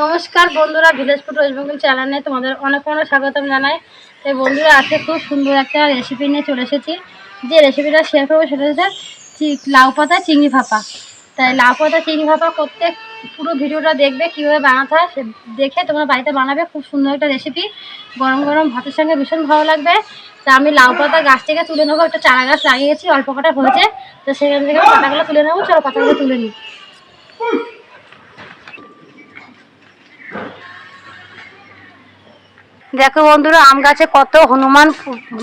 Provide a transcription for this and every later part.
নমস্কার বন্ধুরা village food waste Bengal চ্যানেলে তোমাদের অনেক অনেক স্বাগতম জানাই। তাই বন্ধুরা, আজকে খুব সুন্দর একটা রেসিপি নিয়ে চলে এসেছি। যে রেসিপিটা শেয়ার করব সেটা হচ্ছে লাউ পাতা, চিংড়ি ভাপা। তাই লাউ পাতা, চিংড়ি ভাপা করতে পুরো ভিডিওটা দেখবে, কীভাবে বানাতে হয় সে দেখে তোমরা বাড়িতে বানাবে। খুব সুন্দর একটা রেসিপি গরম গরম ভাতের সঙ্গে ভীষণ ভালো লাগবে। তা আমি লাউ পাতা গাছ থেকে তুলে নেব, একটা চারা গাছ লাগিয়েছি, অল্প কটা হয়েছে। তো সেখান থেকে পাতাগুলো তুলে নেব, চলো পাতাগুলো তুলে নিই। দেখো বন্ধুরা, আম গাছে কত হনুমান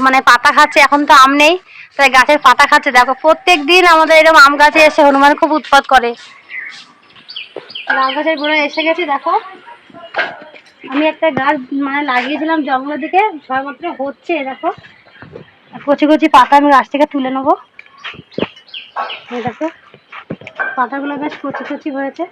মানে পাতা খাচ্ছে, এখন তো আম নেই, তাই গাছের পাতা খাচ্ছে। দেখো প্রত্যেক দিন আমাদের এরকম আম গাছে এসে হনুমান খুব উৎপাত করে। আম গাছের গোড়ায় এসে গেছি, দেখো। আমি একটা গাছ মানে লাগিয়েছিলাম জঙ্গলের দিকে, সবেমাত্র হচ্ছে, দেখো। কচি কচি পাতা আমি গাছ থেকে তুলে নেব। দেখো, পাতাগুলো বেশ কচি কচি হয়েছে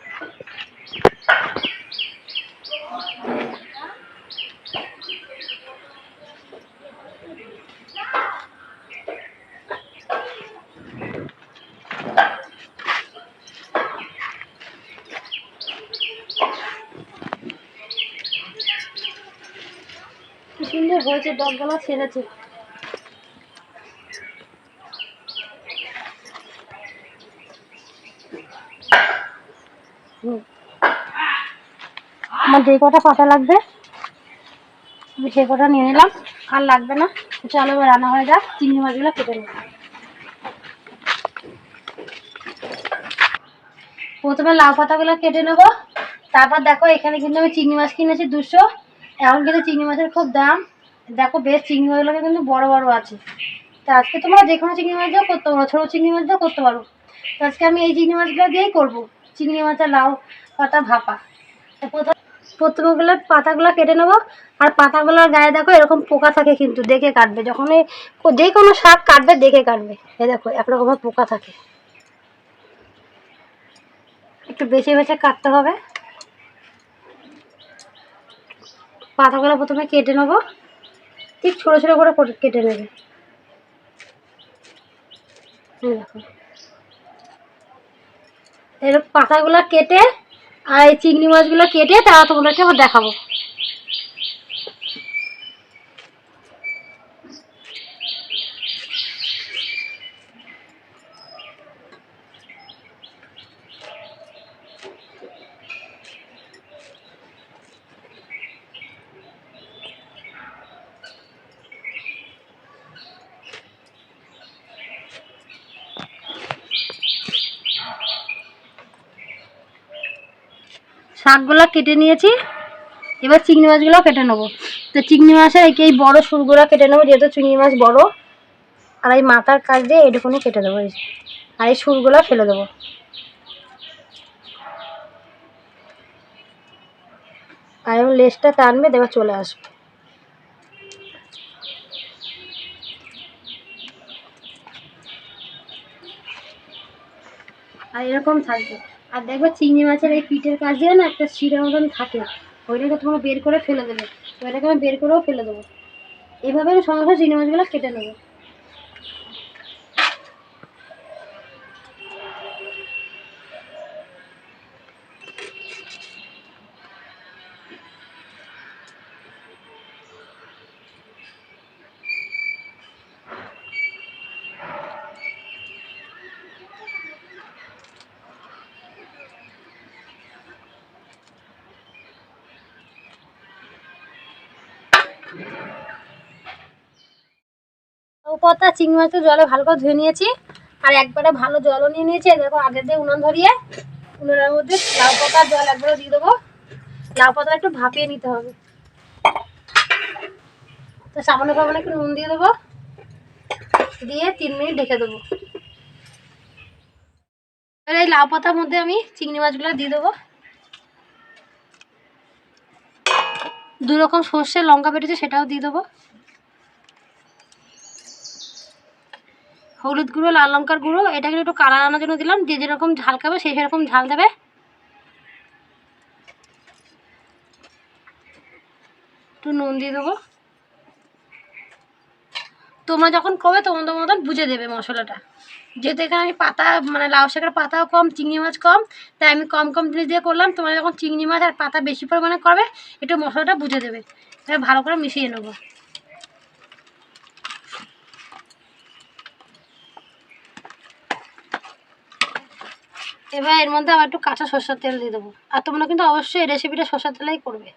কি হয়েছে ডগগুলো ছেড়েছে। আমার যে কটা পাতা লাগবে, আমি সে কটা নিয়ে নিলাম। আর লাগবে না, চলো এবার রান্না হয়ে যাক, চিংড়ি মাছগুলো কেটে নেব প্রথমে লাউ পাতাগুলো কেটে নেব। তারপর দেখো, এখানে কিন্তু আমি চিংড়ি মাছ কিনেছি দুশো। এখন কিন্তু চিংড়ি মাছের খুব দাম। দেখো বেশ চিংড়ি মাছগুলো কিন্তু বড় বড় আছে। তো আজকে তোমরা যে কোনো চিংড়ি মাছ দিয়েও করতে পারো ছোটো চিংড়ি মাছ দিয়েও করতে পারো। তো আজকে আমি এই চিংড়ি মাছগুলো দিয়েই করব। চিংড়ি মাছের লাউ পাতা ভাপা। তো প্রথম প্রথমে পাতাগুলো কেটে নেব। আর পাতাগুলোর গায়ে দেখো এরকম পোকা থাকে কিন্তু, দেখে কাটবে। যখন যে কোনো শাক কাটবে, দেখে কাটবে। এ দেখো, একরকমের পোকা থাকে। একটু বেছে বেছে কাটতে হবে। পাতাগুলো প্রথমে কেটে নেব। ঠিক ছোটো ছোটো করে কেটে নেবে। দেখো। এরকম পাতাগুলো কেটে আর এই চিংড়ি মাছগুলো কেটে তারা তোমাদেরকে আবার দেখাবো। শাকগুলো কেটে নিয়েছি। এবার চিংড়ি মাছগুলো কেটে নেব। তো চিংড়ি মাছের এই বড়ো সুরগুলো কেটে নেব, যেহেতু চিংড়ি মাছ বড়, আর এই মাথার কাজ দিয়ে এটুকুনি কেটে দেবো, এই আর এই সুরগুলো ফেলে দেবো। আর এবার লেজটা টানবে দেবে চলে আসবে। আর এরকম থাকবে। আর দেখবে চিংড়ি মাছের এই পিঠের দিয়ে না একটা শিরা মতন থাকে। ওইটাকে তোমরা বের করে ফেলে দেবে। ওইটাকে আমি বের করেও ফেলে দেবো। এভাবে আমি সমস্ত চিংড়ি মাছগুলো কেটে নেব। পাতা, চিংড়ি মাছটা জলে ভালো করে ধুয়ে নিয়েছি। আর একবারে ভালো জলও নিয়ে নিয়েছি। দেখো, আগে দিয়ে উনান ধরিয়ে উনানের মধ্যে লাউ পাতার জল একবারে দিয়ে দেবো। লাউ পাতা একটু ভাপিয়ে নিতে হবে। তো সামান্য সামান্য একটু নুন দিয়ে দেবো। দিয়ে তিন মিনিট ঢেকে দেবো। এবার এই লাউ পাতার মধ্যে আমি চিংড়ি মাছগুলো দিয়ে দেবো। দু রকম সর্ষে, লঙ্কা বেটেছে, সেটাও দিয়ে দেবো। হলুদ গুঁড়ো, লাল লঙ্কার গুঁড়ো, এটাকে একটু কালার আনার জন্য দিলাম। যে যেরকম ঝাল খাবে সেই সেরকম ঝাল দেবে। একটু নুন দিয়ে দেবো। তোমরা যখন করবে তোমাদের মতন বুঝে দেবে মশলাটা। যেহেতু এখানে আমি পাতা মানে লাউ শাকের পাতাও কম, চিংড়ি মাছ কম, তাই আমি কম কম জিনিস দিয়ে করলাম। তোমরা যখন চিংড়ি মাছ আর পাতা বেশি পরিমাণে করবে, একটু মশলাটা বুঝে দেবে। এবার ভালো করে মিশিয়ে নেব। এবার এর মধ্যে আবার একটু কাঁচা সরষের তেল দিয়ে দেবো। আর তোমরা কিন্তু অবশ্যই এই রেসিপিটা সরষের তেলেই করবে।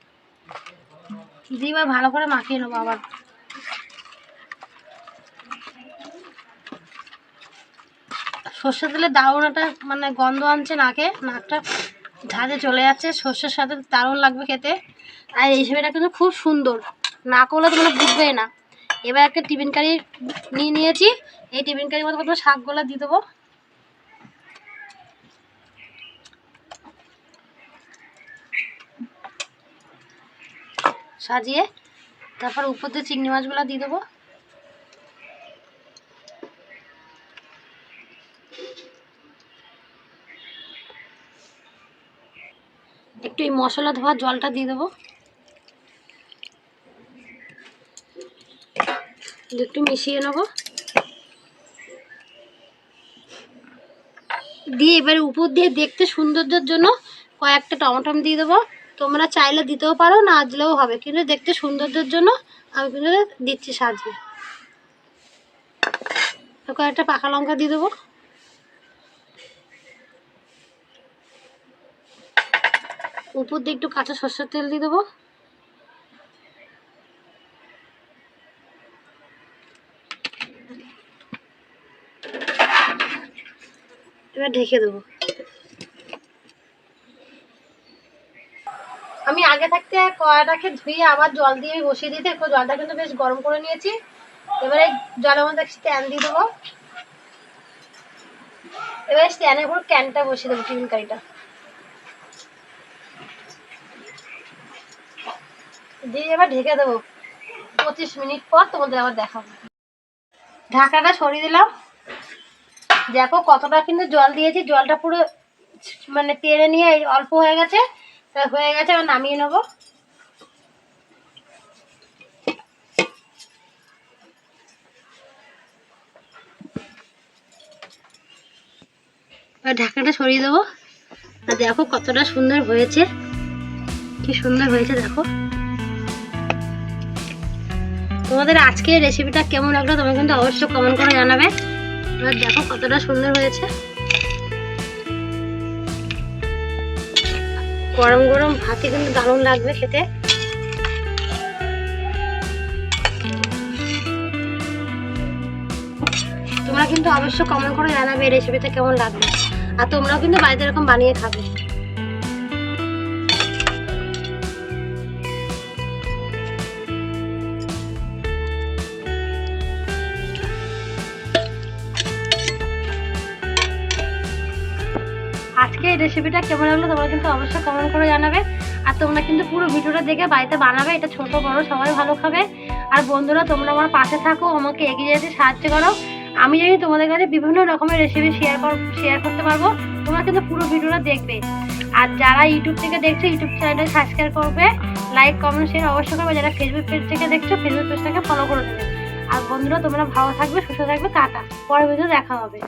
দিয়ে এবার ভালো করে মাখিয়ে নেব আবার। সর্ষের তেলে দারুণ একটা মানে গন্ধ আনছে নাকে, নাকটা ঝাঁঝে চলে যাচ্ছে, সর্ষের সাথে দারুণ লাগবে খেতে। আর এই রেসিপিটা কিন্তু খুব সুন্দর। না করলে তোমরা বুঝবে না। এবার একটা টিফিন কারি নিয়ে নিয়েছি। এই টিফিন কারির মধ্যে প্রথমে শাকগুলো দিয়ে দেবো। সাজিয়ে তারপর উপর দিয়ে চিংড়ি মাছগুলো দিয়ে দেবো। একটু এই মশলা ধোয়ার জলটা দিয়ে দেবো। একটু মিশিয়ে নেব। দিয়ে এবারে উপর দিয়ে দেখতে সৌন্দর্যের জন্য কয়েকটা টমাটম দিয়ে দেবো। তোমরা চাইলে দিতেও পারো, না দিলেও হবে। কিন্তু দেখতে সৌন্দর্যের জন্য আমি কিন্তু দিচ্ছি সাজিয়ে। কয়েকটা পাকা লঙ্কা দিয়ে দেবো। উপর দিয়ে একটু কাঁচা সর্ষের তেল দিয়ে দেবো। এবার ঢেকে দেবো। আমি আগে থাকতে কড়াটাকে ধুয়ে আবার জল দিয়ে বসিয়ে দিতে একটু জলটা কিন্তু বেশ গরম করে নিয়েছি। এবারে জলের মধ্যে স্ট্যান্ড দিয়ে দেবো। এবারে স্ট্যান্ডের উপর ক্যানটা বসিয়ে দেবো, টিফিন কারিটা। দিয়ে এবার ঢেকে দেবো। পঁচিশ মিনিট পর তোমাদের আবার দেখাবো। ঢাকাটা সরিয়ে দিলাম। দেখো কতটা কিন্তু জল দিয়েছি, জলটা পুরো মানে টেনে নিয়ে অল্প হয়ে গেছে। হয়ে গেছে, এবার নামিয়ে নেব। এবার ঢাকাটা সরিয়ে দেবো। আর দেখো কতটা সুন্দর হয়েছে। কি সুন্দর হয়েছে, দেখো। তোমাদের আজকের রেসিপিটা কেমন লাগল তোমরা কিন্তু অবশ্যই কমেন্ট করে জানাবে। এবার দেখো কতটা সুন্দর হয়েছে। গরম গরম ভাতে কিন্তু দারুণ লাগবে খেতে। তোমরা কিন্তু অবশ্যই কমেন্ট করে জানাবে এই রেসিপিটা কেমন লাগবে আর তোমরাও কিন্তু বাড়িতে এরকম বানিয়ে খাবে। আজকে এই রেসিপিটা কেমন লাগল তোমরা কিন্তু অবশ্যই কমেন্ট করে জানাবে। আর তোমরা কিন্তু পুরো ভিডিওটা দেখে বাড়িতে বানাবে, এটা ছোট, বড়, সবাই ভালো খাবে। আর বন্ধুরা, তোমরা আমার পাশে থাকো, আমাকে এগিয়ে যেতে সাহায্য করো। আমি জানি তোমাদের কাছে বিভিন্ন রকমের রেসিপি শেয়ার শেয়ার করতে পারব। তোমরা কিন্তু পুরো ভিডিওটা দেখবে। আর যারা ইউটিউব থেকে দেখছ ইউটিউব চ্যানেলটা সাবস্ক্রাইব করবে লাইক কমেন্ট শেয়ার অবশ্যই করবে। যারা ফেসবুক পেজ থেকে দেখছ ফেসবুক পেজটাকে ফলো করে দেবে। আর বন্ধুরা, তোমরা ভালো থাকবে, সুস্থ থাকবে। টাটা। পরের ভিডিও দেখা হবে।